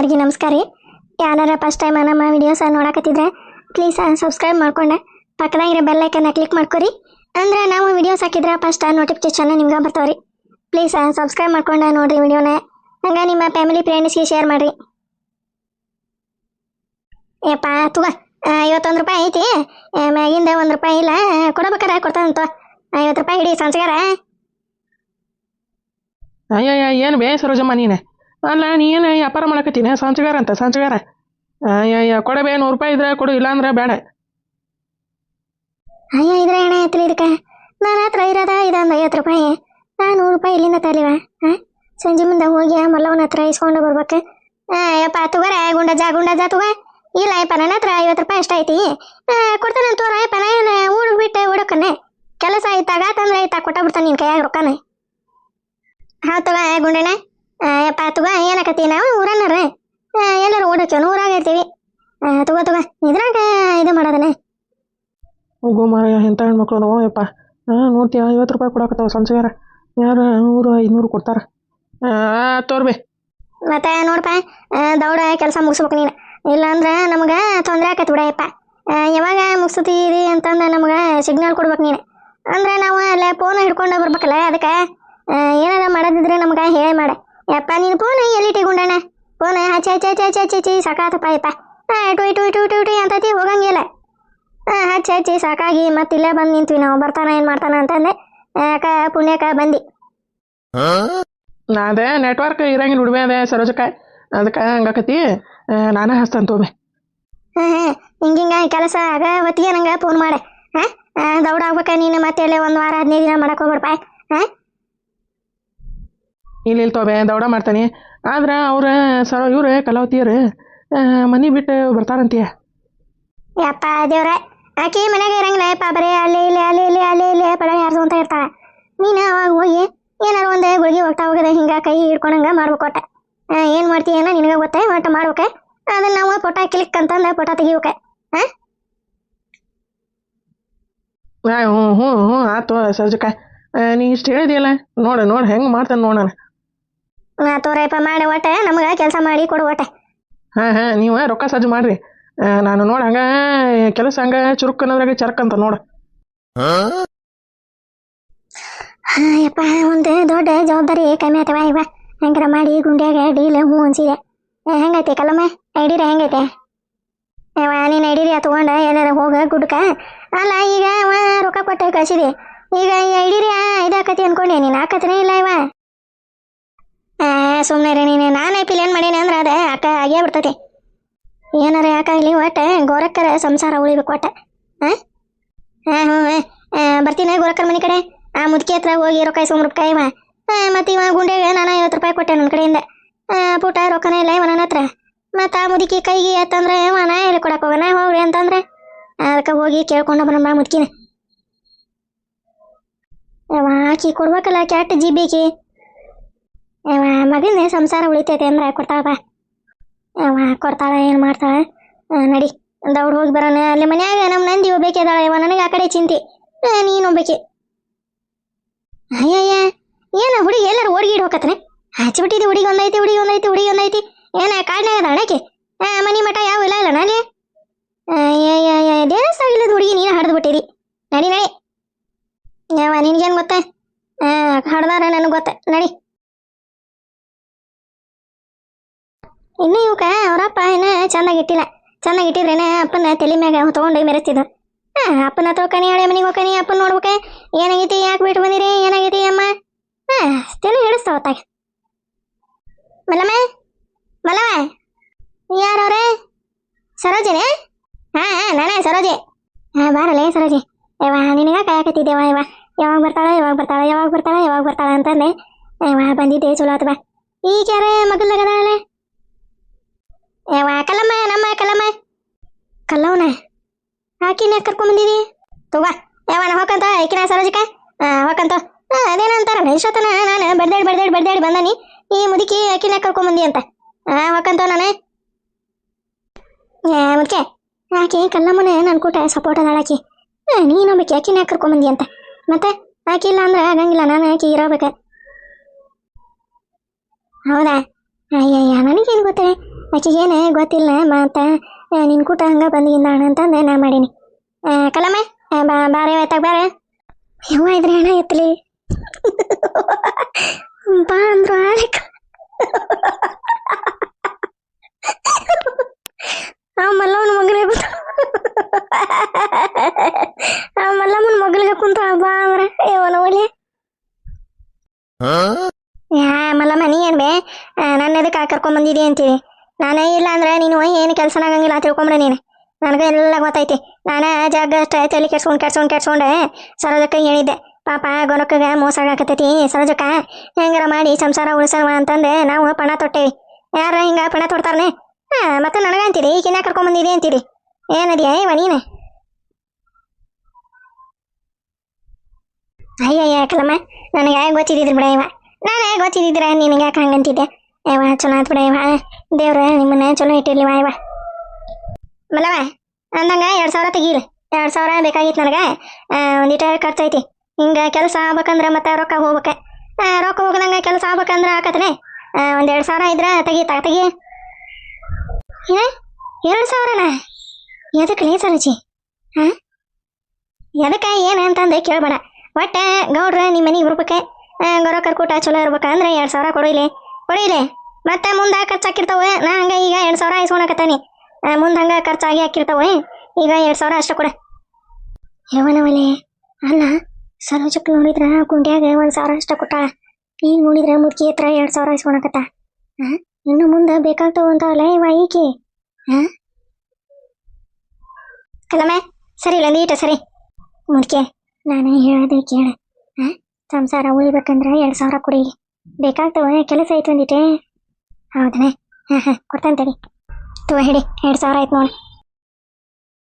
ಎಲ್ಲರಿಗೂ ನಮಸ್ಕಾರ ರೀ. ಯಾರು ಫಸ್ಟ್ ಟೈಮ್ ನಮ್ಮ ವಿಡಿಯೋಸ್ ನೋಡಕತ್ತಿದ್ರೆ ಪ್ಲೀಸ್ ಸಬ್ಸ್ಕ್ರೈಬ್ ಮಾಡ್ಕೊಂಡೆ. ಪಕ್ಕದಾಗಿರೋ ಬೆಲ್ ಐಕನ್ನ ಕ್ಲಿಕ್ ಮಾಡ್ಕೊರಿ. ಅಂದ್ರೆ ನಾವು ವಿಡಿಯೋಸ್ ಹಾಕಿದ್ರೆ ಫಸ್ಟ್ ನೋಟಿಫಿಕೇಶನ್ ನಿಮ್ಗೆ ಬರ್ತಾವ್ರಿ ಪ್ಲೀಸ್ ಸಬ್ಸ್ಕ್ರೈಬ್ ಮಾಡ್ಕೊಂಡೆ ನೋಡ್ರಿ ವಿಡಿಯೋನ ಹಂಗೆ ನಿಮ್ಮ ಫ್ಯಾಮಿಲಿ ಫ್ರೆಂಡ್ಸ್ಗೆ ಶೇರ್ ಮಾಡಿರಿ. ಏಪ್ಪ ತುಗ ಐವತ್ತೊಂದು ರೂಪಾಯಿ ಐತಿ. ಮ್ಯಾಗಿಂದ ಒಂದು ರೂಪಾಯಿ ಇಲ್ಲ. ಕೊಡಬೇಕಾರ ಕೊಡ್ತಾನಂತ. ಐವತ್ತು ರೂಪಾಯಿ ಹಿಡಿ, ಸಂಸ್ಕಾರ. ಅಯ್ಯಯ್ಯ, ಏನು ಬೇ ಸರೋಜಮ್ಮ ನೀನೆ? ಅಲ್ಲ ನೀನು ವ್ಯಾಪಾರ ಮಾಡಕತ್ತೀನಿ? ಸಂಚಗಾರ ಅಂತ, ಸಂಚಗಾರ. ಕೊಡಬೇ ನೂರು ರೂಪಾಯಿ ಇದ್ರೆ ಕೊಡು ಇಲ್ಲಾಂದ್ರೆ ಬೇಡ. ಅಯ್ಯ, ಇದ್ರೆ ಹಣ ಐತ್ರಿ ಇದಕ್ಕೆ? ನನ್ನ ಹತ್ರ ಇರೋದ ಇದೊಂದು ಐವತ್ತು ರೂಪಾಯಿ. ನಾನು ನೂರು ರೂಪಾಯಿ ಇಲ್ಲಿಂದ ತರಲಿವ ಹಾಂ ಸಂಜೆ ಮುಂದೆ ಹೋಗಿ ಮಲ್ಲವನ ಹತ್ರ ಇಸ್ಕೊಂಡು ಬರ್ಬೇಕು. ಯಪ್ಪ ಜಾ, ಗುಂಡ ಗುಂಡಜ್ಜ ತುಗ. ಇಲ್ಲ, ಯಪ್ಪ, ನನ್ನ ಹತ್ರ ಐವತ್ತು ರೂಪಾಯಿ ಅಷ್ಟ ಐತಿ. ಕೊಡ್ತಾನೆ ತೋರ, ಯಪ್ಪ ನಾನು ಊರಿಗೆ ಬಿಟ್ಟೆ ಹುಡುಕನೆ ಕೆಲಸ ಆಯ್ತಾಗ, ತಂದ್ರೆ ಆಯ್ತಾ ಕೊಟ್ಟ ಬಿಡ್ತಾನೆ ನಿನ್ನ ಕೈಯಾಗ ರೊಕ್ಕನ. ಹಾ ತಗೋ ಗುಂಡಣ್ಣ. ಆ, ಯಪ್ಪ ತುಗ ಏನಕತ್ತಿ ನಾವು ಊರನ್ನಾರ? ಎಲ್ಲರೂ ಓಡಕ್ಕೆ ಊರಾಗ ಇರ್ತೀವಿ ತುಗ ತುಗ ಇದ್ರಾಗ ಇದು ಮಾಡೋದನೆ ಹೋಗೋ ಮಾರಾಯ ಎಂಥ ಹೆಣ್ಮಕ್ಳು ಅದಾವ ಯಪ್ಪ. ಹಾಂ ನೋಡ್ತೀಯ ಐವತ್ತು ರೂಪಾಯಿ ಕೊಡಕತ್ತಾವ ಸಂಚಗಾರ ಯಾರು ನೂರು ಐನೂರು ಕೊಡ್ತಾರ? ತೋರ್ಬೇ. ಮತ್ತೆ ನೋಡಪ್ಪ ದೌಡ ಕೆಲಸ ಮುಗಿಸ್ಬೇಕು ನೀನು. ಇಲ್ಲಾಂದ್ರೆ ನಮ್ಗೆ ತೊಂದರೆ ಆಕೈತಿ ಬಿಡಯಪ್ಪ ಯಾವಾಗ ಮುಗಿಸ್ತೀರಿ ಅಂತಂದ್ರೆ ನಮ್ಗೆ ಸಿಗ್ನಲ್ ಕೊಡ್ಬೇಕು ನೀನು. ಅಂದ್ರೆ ನಾವು ಅಲ್ಲೇ ಫೋನ್ ಹಿಡ್ಕೊಂಡು ಬರ್ಬೇಕಲ್ಲ ಅದಕ್ಕೆ ಏನಾರ ಮಾಡೋದಿದ್ರೆ ನಮ್ಗೆ ಹೇಳಿ ಮಾಡ. ಯಪ್ಪ ನೀನು ಫೋನ್ ಎಲ್ಲಿ ಗುಂಡಣ್ಣ ಫೋನ್ ಹಚ್ಚಿ ಹಚ್ಚಿ ಹಚ್ಚಿ ಹಚ್ಚಿ ಹಚ್ಚಿ ಹಚ್ಚಿ ಸಾಕಾತಪ್ಪ ಯಪ್ಪ. ಆ, ಟು ಟುಯ್ ಟುಯ್ ಟುಯ್ ಟುಯ್ ಅಂತತಿ ಹೋಗಂಗಿಲ್ಲ. ಆ, ಹಚ್ಚಿ ಹಚ್ಚಿ ಸಾಕಾಗಿ ಮತ್ತೆ ಇಲ್ಲೇ ಬಂದು ನಿಂತ್ವಿ ನಾವು. ಬರ್ತಾನ ಏನು ಮಾಡ್ತಾನ ಅಂತಂದೆ. ಯಾಕ ಪುಣ್ಯಕ ಬಂದು. ಅದೇ ನೆಟ್ವರ್ಕ್ ಇರಂಗಿಲ್ಲ ಹುಡುಬೆ ಅದೇ ಸರೋಜಕ್ಕ. ಅದಕ್ಕೆ ಹಂಗಾಕತಿ ನಾನೇ ಹಚ್ತಾನೆ ತೋಬೆ. ಹಾಂ ಹಿಂಗಿಂಗ ಕೆಲಸ ಆಗ ಹೊತ್ತಿಗೆ ನಂಗೆ ಫೋನ್ ಮಾಡೆ. ಹಾಂ ದೌಡ ಆಗ್ಬೇಕ ನೀನು ಮತ್ತೆ ಎಲ್ಲೇ ಒಂದು ವಾರ ಹದಿನೈದು ದಿನ ಮಾಡಕ್ಕೆ ಹೋಗ್ಬಿಡಪ್ಪ. ಹಾಂ ಇಲ್ಲಿ ಇಲ್ಲಿ ತೋಬೆ ದೌಡ ಮಾಡ್ತಾನೆ. ಆದ್ರೆ ಅವ್ರ ಸರೋ ಇವ್ರು ಕಲಾವತಿಯರು ಮನೆ ಬಿಟ್ಟು ಬರ್ತಾರಂತೀಯ ಯಪ್ಪ ದೇವ್ರ ಆಕಿ ಮನೆಗೆ ಇರಂಗಿಲ್ಲ. ಯಪ್ಪ ಬರೀ ಅಲ್ಲಿ ಇಲ್ಲಿ ಅಲ್ಲಿ ಇಲ್ಲಿ ಅಲ್ಲಿ ಇಲ್ಲಿ ಪಡ ಯಾರ್ದು ಅಂತ ಇರ್ತಾಳೆ. ನೀನು ಅವಾಗ ಹೋಗಿ ಏನಾರು ಒಂದು ಗುಳಿಗೆ ಹೋಗ್ತಾ ಹೋಗದೆ ಹಿಂಗೆ ಕೈ ಹಿಡ್ಕೊಂಡಂಗ ಮಾಡ್ಬೇಕು ಒಟ್ಟೆ. ಏನು ಮಾಡ್ತೀಯನ ನಿನಗೆ ಗೊತ್ತೇ ಒಟ್ಟು ಮಾಡ್ಬೇಕೆ. ಅದನ್ನ ನಾವು ಫೋಟೋ ಕ್ಲಿಕ್ ಅಂತಂದು ಫೋಟೋ ತೆಗಿಬೇಕೆ. ಹಾಂ ಹಾಂ ಹ್ಞೂ ಹ್ಞೂ ಹ್ಞೂ ಆಯ್ತು ಸರೋಜಕ್ಕ ನೀ ಇಷ್ಟು ಹೇಳಿದೆಯಲ್ಲ ನೋಡು ನೋಡು ಹೆಂಗೆ ಮಾಡ್ತಾನೆ ನೋಡೋಣ ತೋರಪ್ಪ ಮಾಡಿ ಒಟ್ಟೆ ನಮಗೆ ಕೆಲಸ ಮಾಡಿ ಕೊಡು ಒಟ್ಟೆ ಹಾಂ ಹಾಂ ನೀವು ರೊಕ್ಕ ಸಜ್ಜು ಮಾಡ್ರಿ. ನಾನು ನೋಡಿ ಹಂಗೆ ಕೆಲಸ ಹಂಗೆ ಚುರುಕ್ ಅನ್ನೋದ್ರಾಗ ಚರಕ್ ಅಂತ ನೋಡು. ಹಾ, ಯಪ್ಪ ಒಂದು ದೊಡ್ಡ ಜವಾಬ್ದಾರಿ ಕಮ್ಮಿ ಆತವ ಇವ ಹೆಂಗಾರ ಮಾಡಿ ಗುಂಡ್ಯಾಗ ಡೀಲ್ ಹ್ಞೂ ಅನ್ಸಿದೆ. ಏ, ಕಲಮ್ಮ ಐಡಿರ ಹೆಂಗೈತೆ? ಯವ್ವ ನೀನು ಐಡಿರಿ ತಗೊಂಡ ಎಲ್ಲಾರ ಹೋಗ ಗುಡ್ಕ? ಅಲ್ಲ ಈಗ ಅವ ರೊಕ್ಕ ಕೊಟ್ಟು ಕಳ್ಸಿದೆ. ಈಗ ಈ ಐಡಿರಿ ಇದಾಕತಿ ಅನ್ಕೊಂಡೆ ನೀನು ಹಾಕತ್ನೇ ಇಲ್ಲ ಇವ ಸುಮ್ಮನೆ ರೀ ನೀನು. ನಾನು ಐ ಏನು ಮಾಡೀನಿ ಅಂದ್ರೆ ಅದೇ, ಅಕ್ಕ ಆಗೇ ಬಿಡ್ತೈತಿ ಏನಾರ ಯಾಕಾಗಲಿ ಒಟ್ಟು ಗೋರಕ್ಕರ ಸಂಸಾರ ಉಳಿಬೇಕು ಒಟ್ಟು. ಹಾಂ ಹಾಂ ಹ್ಞೂ ಹಾಂ ಬರ್ತೀನಿ ಗೋರಕ್ಕರ ಮನೆ ಕಡೆ. ಆ ಮುದುಕಿ ಹತ್ರ ಹೋಗಿ ರೊಕ್ಕ ಇಸ್ಕೊಂಡ್ಬಿಟ್ಟು ಇವ. ಮತ್ತು ಇವ ಗುಂಡೆಗೆ ನಾನು ಐವತ್ತು ರೂಪಾಯಿ ಕೊಟ್ಟೆ ನನ್ನ ಕಡೆಯಿಂದ. ಪುಟ ರೊಕ್ಕನೇ ಇಲ್ಲ ಇವ ನನ್ನ ಹತ್ರ. ಮತ್ತು ಆ ಮುದುಕಿ ಕೈಗೆ ಎತ್ತಂದ್ರೆ ಇವ ನಾ ಎಲ್ಲಿ ಕೊಡಕ್ಕೆ ಹೋಗೋಣ ಹೋಗ್ರಿ ಅಂತಂದ್ರೆ, ಅದಕ್ಕೆ ಹೋಗಿ ಕೇಳ್ಕೊಂಡು ಬರೋಣ ಮುದುಕಿನ. ಆಕಿ ಕೊಡ್ಬೇಕಲ್ಲ ಕ್ಯಾಟ್ ಜಿಬಿಕಿ. ಯವ್ವ ಮಗನ ಸಂಸಾರ ಉಳಿತೈತೆ ಅಂದ್ರೆ ಕೊಡ್ತಾಳಪ್ಪ ಯವ್ವ, ಕೊಡ್ತಾಳ, ಏನು ಮಾಡ್ತಾಳ? ನಡಿ ದೌಡ್ ಹೋಗಿ ಬರೋಣ. ಅಲ್ಲಿ ಮನ್ಯಾಗ ನಮ್ಮ ನಂದಿ ಒಬ್ಬೇಕಿದಾಳ. ಯವ್ವ, ನನಗೆ ಆ ಕಡೆ ಚಿಂತೆ. ನೀನು ಒಬ್ಬಾಕಿ. ಅಯ್ಯಯ್ಯ, ಏನ ಹುಡುಗಿ ಎಲ್ಲರೂ ಓಡ್ಗಿಡ್ ಹೋಗತ್ತನೆ ಹಚ್ಚಿಬಿಟ್ಟಿದ್ದೆ ಹುಡುಗಿ ಒಂದೈತಿ ಹುಡುಗಿ ಒಂದೈತಿ ಹುಡುಗಿ ಒಂದೈತಿ. ಏನ ಕಾಡ್ನಾಗ ಅದ ಅಣಕ್ಕೆ ಆ ಮನಿ ಮಠ ಯಾವ ಇಲ್ಲ ಇಲ್ಲ ನಾನೇ ಅಯ್ಯಯ್ಯ ದೇವಸ್ಥಾನ ಹುಡುಗಿ ನೀನು ಹಡ್ದು ಬಿಟ್ಟಿರಿ ನಡಿ ನಡಿ. ಯಾವ ನಿನ್ಗೇನು ಗೊತ್ತ? ಹಡ್ದಾರ ನನಗೆ ಗೊತ್ತ. ನಡಿ. ಇನ್ನು ಇವಕ್ಕ ಅವರಪ್ಪ ಏನ ಚೆನ್ನಾಗಿ ಇಟ್ಟಿಲ್ಲ. ಚೆನ್ನಾಗಿ ಇಟ್ಟಿದ್ರೇನ ಅಪ್ಪನ ತಲೆ ಮ್ಯಾಗ ತಗೊಂಡು ಮೆರೆಸ್ತಿದ್ರು. ಹಾ ಅಪ್ಪನ ತೋಕನಿ ಹಳೆ ಮನೆಗೆ ಹೋಗ್ಕನಿ ಅಪ್ಪನ ನೋಡ್ಬೇಕೆ ಏನಾಗೈತಿ ಯಾಕೆ ಬಿಟ್ಟು ಬಂದಿರಿ ಏನಾಗೈತಿ ಅಮ್ಮ? ಹಾ ತಲೆ ಹಿಡಿಸ್ತಾವ ತಾಗ ಮಲ್ಲಮ್ಮ ಮಲ್ಲವ ಯಾರವ್ರೆ ಸರೋಜನೆ? ಹಾ ಹಾ, ನಾನೇ ಸರೋಜಿ. ಹಾ ಬಾರಲೇ ಸರೋಜಿ. ಯವ್ವ ನಿನಗ ಕಾಯಕತ್ತಿದ್ದೇವ ಯವ್ವ ಯಾವಾಗ ಬರ್ತಾಳ ಯಾವಾಗ ಬರ್ತಾಳ ಯಾವಾಗ ಬರ್ತಾಳ ಯಾವಾಗ ಬರ್ತಾಳ ಅಂತಂದೆ. ಯವ್ವ ಬಂದಿದ್ದೆ ಚಲೋ ಆತವ ಈಗ ಯಾರ ಮಗಲ್ದಾಗದಾಳೆ ಯವ್ವ, ಕಲ್ಲಮ್ಮ, ನಮ್ಮ ಕಲ್ಲಮ್ಮ. ಕಲ್ಲವನ, ಆಕಿನ ಕರ್ಕೊಂಬಂದಿದಿ ತಗ ಯಾವನ ಹೋಗಂತ ಈಕಿನ ಸರೋಜಿಕ. ಹೋಗಂತ ಅದೇನಂತಾರ ಇಷ್ಟೊತ್ತನ ನಾನು ಬಡ್ದಾಡಿ ಬಡ್ದಾಡಿ ಬಡ್ದಾಡಿ ಬಂದಾನಿ. ಈ ಮುದುಕಿ ಆಕಿನ ಕರ್ಕೊಂಬಂದಿ ಅಂತ. ಹೋಗಂತ ನಾನು. ಮುದುಕೆ, ಆಕೆ ಕಲ್ಲಮ್ಮನ ನನ್ನ ಕೂಟ ಸಪೋರ್ಟ್ ಅದಾಳ ಆಕಿ. ನೀನು ನೀನೊಬ್ಬಕ್ಕೆ ಆಕಿನ ಕರ್ಕೊಂಬಂದಿ ಅಂತ. ಮತ್ತೆ, ಆಕಿ ಇಲ್ಲ ಅಂದ್ರೆ ಆಗಂಗಿಲ್ಲ, ನಾನು ಆಕಿ ಇರಬೇಕು. ಹೌದಾ? ಅಯ್ಯಯ್ಯ, ನನಗೇನು ಗೊತ್ತೇ? ಆಕಿಗೇನೆ ಗೊತ್ತಿಲ್ಲ ಮತ್ತು ನಿನ್ನ ಕೂಟ ಹಂಗೆ ಅಣ್ಣ ಅಂತಂದು ನಾ ಮಾಡೀನಿ. ಆ, ಕಲಮೆ ಆ, ಬಾ ಬಾರೆ ಆಯ್ತಾಗ ಬಾರೆ ಯಾವ ಇದ್ರೆ ಹಣ ಎತ್ತಲಿ ಬಾ ಅಂದ್ರು ಆಳಿಕ ಆ ಮಲ್ಲವನ ಮಗನೇ ಕುಂತ ಆ ಮಲ್ಲಮ್ಮನ ಮಗಳಿಗೆ ಕುಂತ ಬಾ ಅಂದ್ರೆ. ಏವನ ಒಲೆ ಯಾ ಮಲ್ಲಮ್ಮ ನೀ ಏನ್ ಬೇ? ನನ್ನ ಎದಕ್ಕೆ ಕರ್ಕೊಂಡ್ ಬಂದಿದಿ ಅಂತೀವಿ ನಾನೇ ಇಲ್ಲ ಅಂದ್ರೆ ನೀನು ಏನು ಕೆಲಸನ ಆಗಂಗಿಲ್ಲ ತಿಳ್ಕೊಂಬ್ರೆ ನೀನು. ನನಗೆ ಎಲ್ಲ ಗೊತ್ತೈತಿ. ನಾನು ಜಾಗ ತಲೆ ಕೆಡ್ಸ್ಕೊಂಡು ಕೆಡ್ಸ್ಕೊಂಡು ಕೆಡ್ಸ್ಕೊಂಡು. ಸರೋಜಕ್ಕ ಹೇಳಿದ್ದೆ, ಪಾಪ ಗೊರಕ್ಕಗ ಮೋಸ ಆಗಕತ್ತೈತಿ ಸರೋಜಕ್ಕ. ಹೆಂಗಾರ ಮಾಡಿ ಸಂಸಾರ ಉಳಿಸಲ್ವ ಅಂತಂದೆ, ನಾವು ಪಣ ತೊಟ್ಟೇವಿ. ಯಾರ ಹಿಂಗ ಪಣ ತೊಡ್ತಾರನೆ? ಹಾ ಮತ್ತೆ ನನಗ ಅಂತೀರಿ ಈಗಿನ ಕರ್ಕೊಂಬಂದಿದೆ ಬಂದಿದಿ ಅಂತೀರಿ? ಏನದಿಯ ಇವ ನೀನು. ಅಯ್ಯಯ್ಯ ಕಲಮ್ಮ ನನಗೆ ಗೊತ್ತಿದ್ದಿದ್ರು ಬಿಡ ಇವ. ನಾನು ಗೊತ್ತಿದ್ದಿದ್ರೆ, ನಿನಗೆ ಯಾಕೆ ಹಂಗಂತಿದ್ದೆ? ಯವ ಚಲೋ ಆತ್ ಬಿಡ ಇವ ದೇವ್ರ ನಿಮ್ಮನ್ನ ಚಲೋ ಇಟ್ಟಿರ್ಲಿ ವಾ ಇವ ಮಲ್ಲವ ಅಂದಂಗ ಎರಡು ಸಾವಿರ ತೆಗೀಲಿ ಎರಡು ಸಾವಿರ ಬೇಕಾಗಿತ್ತು ನನಗೆ ಒಂದಿಟ ಖರ್ಚೈತಿ ಹಿಂಗೆ ಕೆಲಸ ಆಗ್ಬೇಕಂದ್ರೆ ಮತ್ತೆ ರೊಕ್ಕ ಹೋಗ್ಬೇಕು ಆ, ರೊಕ್ಕ ಹೋಗದಂಗ ಕೆಲಸ ಆಗ್ಬೇಕಂದ್ರೆ ಆಕತ್ಲೆ ಒಂದು ಎರಡು ಸಾವಿರ ಇದ್ರೆ ತೆಗಿ ತಗ ತೆಗಿ ಏ ಎರಡು ಸಾವಿರನ ಎದಕ್ಕೆ ಲೇ ಸರಜಿ ಹಾಂ ಎದಕ್ಕೆ ಏನು ಅಂತಂದು ಕೇಳಬೇಡ ಒಟ್ಟು ಗೌಡ್ರ ನಿಮ್ಮ ಮನೆಗೆ ಬರ್ಬೇಕು ಗೌರ ಕರ್ಕೂಟ ಚಲೋ ಇರ್ಬೇಕಂದ್ರೆ ಎರಡು ಸಾವಿರ ಕೊಡಿಲಿ ಕೊಡಿಲಿ ಮತ್ತೆ ಮುಂದೆ ಖರ್ಚಾಕಿರ್ತಾವೆ? ನಾ ಹಂಗೆ ಈಗ ಎರಡು ಸಾವಿರ ಇಸ್ಕೊಳಕತ್ತಾನಿ ಮುಂದೆ ಹಂಗೆ ಖರ್ಚಾಗಿ ಹಾಕಿರ್ತಾವೆ. ಈಗ ಎರಡು ಸಾವಿರ ಅಷ್ಟೇ ಕೊಡ. ಯವನವಲೆ ಅಲ್ಲ, ಸರೋಜಕ್ಕೆ ನೋಡಿದ್ರ ಗುಂಡ್ಯಾಗ ಒಂದು ಸಾವಿರ ಅಷ್ಟೇ ಕೊಟ್ಟಾಳ ಈಗ ನೋಡಿದ್ರ ಮುದುಕಿ ಹತ್ರ ಎರಡು ಸಾವಿರ ಇಸ್ಕೊಳಕತ್ತ ಇನ್ನು ಮುಂದೆ ಬೇಕಾಗ್ತಾವ ಅಂತಾವಲ್ಲ ಇವ ಈಕಿ? ಕಲಮೆ, ಸರಿ ಇಲ್ಲ, ನೀಟ ಸರಿ. ಮುದುಕೆ ನಾನು ಹೇಳೋದು ಕೇಳ. ಸಂಸಾರ ಉಳಿಬೇಕಂದ್ರೆ ಎರಡು ಸಾವಿರ ಕೊಡಿ. ಬೇಕಾಗ್ತಾವ, ಕೆಲಸ ಐತೆ ಒಂದಿಟ್ಟೆ ಹೌದನೇ ಹಾಂ ಹಾಂ ಕೊಡ್ತಾನೆ ತಡಿ ತಗೋ ಹಿಡಿ ಎರಡು ಸಾವಿರ ಆಯ್ತು ನೋಡಿ.